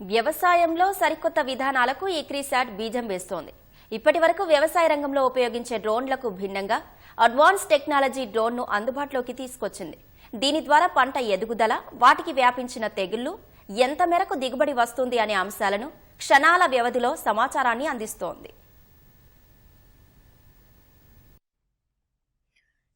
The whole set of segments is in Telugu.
వ్యవసాయంలో సరికొత్త విధానాలకు ఈ క్రీశాట్ బీజం వేస్తోంది. ఇప్పటి వరకు వ్యవసాయ రంగంలో ఉపయోగించే డ్రోన్లకు భిన్నంగా అడ్వాన్స్ టెక్నాలజీ డ్రోన్ను అందుబాటులోకి తీసుకొచ్చింది. దీని ద్వారా పంట ఎదుగుదల వాటికి వ్యాపించిన తెగుళ్ళు ఎంత మేరకు దిగుబడి వస్తుంది అనే అంశాలను క్షణాల వ్యవధిలో సమాచారాన్ని అందిస్తోంది.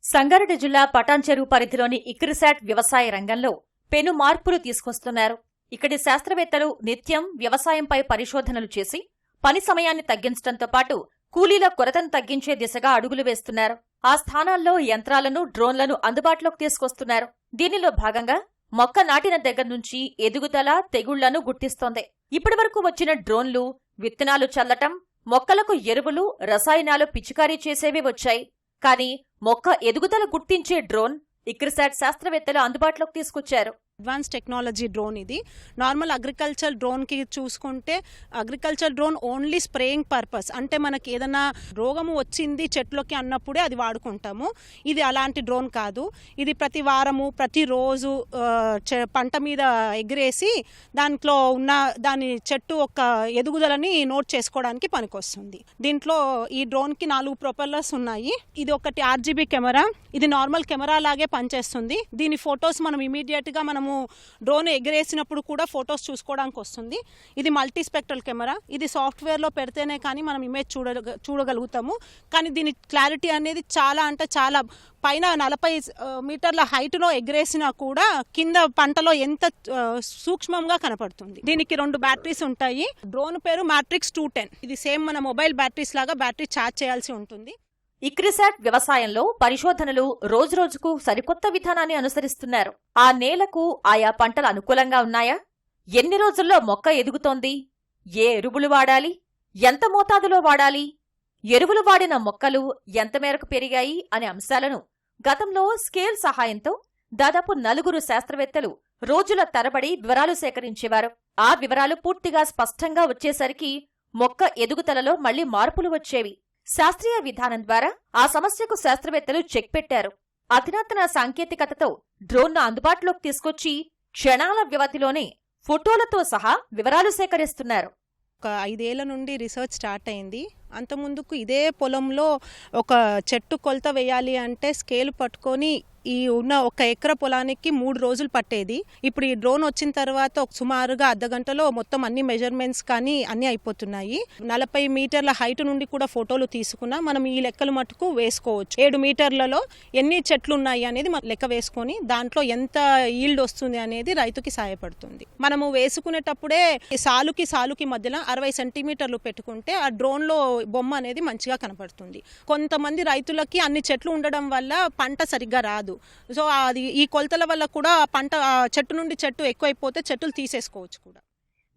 సంగారెడ్డి జిల్లా పటాన్చెరు పరిధిలోని ఇక్రిసాట్ వ్యవసాయ రంగంలో పెను మార్పులు తీసుకొస్తున్నారు. ఇక్కడి శాస్త్రవేత్తలు నిత్యం వ్యవసాయంపై పరిశోధనలు చేసి పని సమయాన్ని తగ్గించడంతో పాటు కూలీల కొరతను తగ్గించే దిశగా అడుగులు వేస్తున్నారు. ఆ స్థానాల్లో యంత్రాలను డ్రోన్లను అందుబాటులోకి తీసుకొస్తున్నారు. దీనిలో భాగంగా మొక్క నాటిన దగ్గర నుంచి ఎదుగుదల తెగుళ్ళను గుర్తిస్తోంది. ఇప్పటివరకు వచ్చిన డ్రోన్లు విత్తనాలు చల్లటం మొక్కలకు ఎరువులు రసాయనాలు పిచికారీ చేసేవి వచ్చాయి. కానీ మొక్క ఎదుగుదల గుర్తించే డ్రోన్ ఇక్రిసాట్ శాస్త్రవేత్తలు అందుబాటులోకి తీసుకొచ్చారు. అడ్వాన్స్ టెక్నాలజీ డ్రోన్ ఇది. నార్మల్ అగ్రికల్చర్ డ్రోన్కి చూసుకుంటే agriculture drone only spraying purpose. అంటే మనకి ఏదైనా రోగము వచ్చింది చెట్లోకి అన్నప్పుడే అది వాడుకుంటాము. ఇది అలాంటి డ్రోన్ కాదు. ఇది ప్రతి వారము ప్రతిరోజు చె- పంట మీద ఎగిరేసి దాంట్లో ఉన్న దాని చెట్టు ఒక ఎదుగుదలని నోట్ చేసుకోవడానికి పనికొస్తుంది. దీంట్లో ఈ డ్రోన్కి నాలుగు ప్రొపెల్లర్స్ ఉన్నాయి. ఇది ఒకటి ఆర్జీబీ కెమెరా. ఇది నార్మల్ కెమెరా లాగే పనిచేస్తుంది. దీని ఫొటోస్ మనం ఇమీడియట్గా మనము డ్రోన్ ఎగరేసినప్పుడు కూడా ఫొటోస్ చూసుకోవడానికి వస్తుంది. ఇది మల్టీ స్పెక్ట్రల్ కెమెరా. ఇది సాఫ్ట్వేర్లో పెడితేనే కానీ మనం ఇమేజ్ చూడ చూడగలుగుతాము. కానీ దీని క్లారిటీ అనేది చాలా అంటే చాలా పైన నలభై మీటర్ల హైట్లో ఎగరేసినా కూడా కింద పంటలో ఎంత సూక్ష్మంగా కనపడుతుంది. దీనికి రెండు బ్యాటరీస్ ఉంటాయి. డ్రోన్ పేరు మ్యాట్రిక్స్ టూ టెన్. ఇది సేమ్ మన మొబైల్ బ్యాటరీస్ లాగా బ్యాటరీ ఛార్జ్ చేయాల్సి ఉంటుంది. ఇక్రిసాట్ వ్యవసాయంలో పరిశోధనలు రోజురోజుకు సరికొత్త విధానాన్ని అనుసరిస్తున్నారు. ఆ నేలకు ఆయా పంటలు అనుకూలంగా ఉన్నాయా? ఎన్ని రోజుల్లో మొక్క ఎదుగుతోంది? ఏ ఎరువులు వాడాలి? ఎంత మోతాదులో వాడాలి? ఎరువులు వాడిన మొక్కలు ఎంత మేరకు పెరిగాయి? అనే అంశాలను గతంలో స్కేల్ సహాయంతో దాదాపు నలుగురు శాస్త్రవేత్తలు రోజుల తరబడి వివరాలు సేకరించేవారు. ఆ వివరాలు పూర్తిగా స్పష్టంగా వచ్చేసరికి మొక్క ఎదుగుదలలో మళ్ళీ మార్పులు వచ్చేవి. శాస్త్రీయ విధానం ద్వారా ఆ సమస్యకు శాస్త్రవేత్తలు చెక్ పెట్టారు. అధునాతన సాంకేతికతతో డ్రోన్ను అందుబాటులోకి తీసుకొచ్చి క్షణాల వ్యవధిలోనే ఫోటోలతో సహా వివరాలు సేకరిస్తున్నారు. ఒక ఐదేళ్ళ నుండి రీసెర్చ్ స్టార్ట్ అయింది. అంతకుముందుకు ఇదే పొలంలో ఒక చెట్టు కొలత వేయాలి అంటే స్కేల్ పట్టుకొని ఈ ఉన్న ఒక ఎకర పొలానికి మూడు రోజులు పట్టేది. ఇప్పుడు ఈ డ్రోన్ వచ్చిన తర్వాత ఒక సుమారుగా అర్ధ గంటలో మొత్తం అన్ని మెజర్మెంట్స్ కానీ అన్ని అయిపోతున్నాయి. నలభై మీటర్ల హైట్ నుండి కూడా ఫోటోలు తీసుకున్నా. మనం ఈ లెక్కలు మటుకు వేసుకోవచ్చు. ఏడు మీటర్లలో ఎన్ని చెట్లు ఉన్నాయి అనేది మనం లెక్క వేసుకొని దాంట్లో ఎంత ఈల్డ్ వస్తుంది అనేది రైతుకి సహాయపడుతుంది మనము వేసుకునేటప్పుడే సాలుకి సాలుకి మధ్యలో అరవై సెంటీమీటర్లు పెట్టుకుంటే ఆ డ్రోన్లో బొమ్మ అనేది మంచిగా కనపడుతుంది. కొంతమంది రైతులకి అన్ని చెట్లు ఉండడం వల్ల పంట సరిగ్గా రాదు. సో అది ఈ కొలతల వల్ల కూడా పంట చెట్టు నుండి చెట్టు ఎక్కువైపోతే చెట్లు తీసేసుకోవచ్చు కూడా.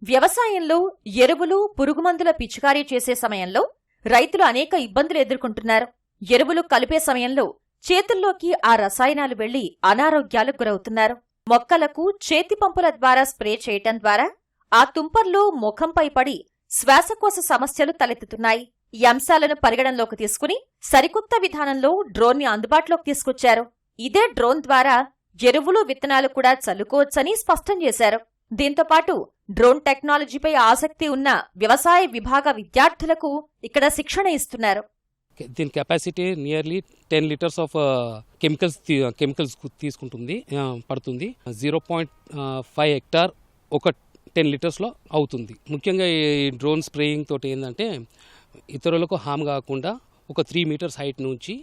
వ్యవసాయంలో ఎరువులు పురుగుమందుల పిచికారీ చేసే సమయంలో రైతులు అనేక ఇబ్బందులు ఎదుర్కొంటున్నారు. ఎరువులు కలిపే సమయంలో చేతుల్లోకి ఆ రసాయనాలు వెళ్ళి అనారోగ్యాలకు గురవుతున్నారు. మొక్కలకు చేతి పంపుల ద్వారా స్ప్రే చేయటం ద్వారా ఆ తుంపర్లు ముఖంపై పడి శ్వాసకోశ సమస్యలు తలెత్తుతున్నాయి. ఈ అంశాలను పరిగణనలోకి తీసుకుని సరికొత్త విధానంలో డ్రోన్ని అందుబాటులోకి తీసుకొచ్చారు. ఇదే డ్రోన్ ద్వారా ఎరువులు విత్తనాలు కూడా చల్లుకోవచ్చని స్పష్టం చేశారు. దీంతో పాటు డ్రోన్ టెక్నాలజీపై ఆసక్తి ఉన్న వ్యవసాయ విభాగ విద్యార్థులకు ఇక్కడ శిక్షణ ఇస్తున్నారు. దీని capacity nearly ten litres of chemicals chemicals తీసుకుంటుంది పడుతుంది. జీరో పాయింట్ ఫైవ్ హెక్టార్ ఒక టెన్ లీటర్స్లో అవుతుంది. ముఖ్యంగా ఈ డ్రోన్ స్ప్రేయింగ్ తోటి ఏంటంటే ఇతరులకు హామ్ కాకుండా ఒక త్రీ మీటర్స్ హైట్ నుంచి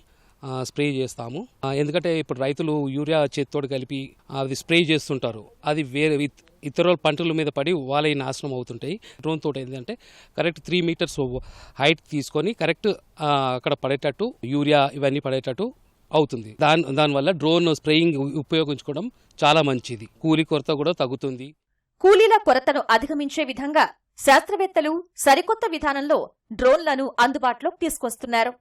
స్ప్రే చేస్తాము. ఎందుకంటే ఇప్పుడు రైతులు యూరియా చేతితోటి కలిపి అది స్ప్రే చేస్తుంటారు. అది వేరే ఇతరుల పంటల మీద పడి వాళ్ళవి నాశనం అవుతుంటాయి. డ్రోన్ తోటి ఏంటంటే కరెక్ట్ త్రీ మీటర్స్ హైట్ తీసుకొని కరెక్ట్ అక్కడ పడేటట్టు యూరియా ఇవన్నీ పడేటట్టు అవుతుంది. దాని దానివల్ల డ్రోన్ స్ప్రేయింగ్ ఉపయోగించుకోవడం చాలా మంచిది. కూలి కొరత కూడా తగ్గుతుంది. కూలీల కొరతను అధిగమించే విధంగా శాస్త్రవేత్తలు సరికొత్త విధానంలో డ్రోన్లను అందుబాటులోకి తీసుకొస్తున్నారు.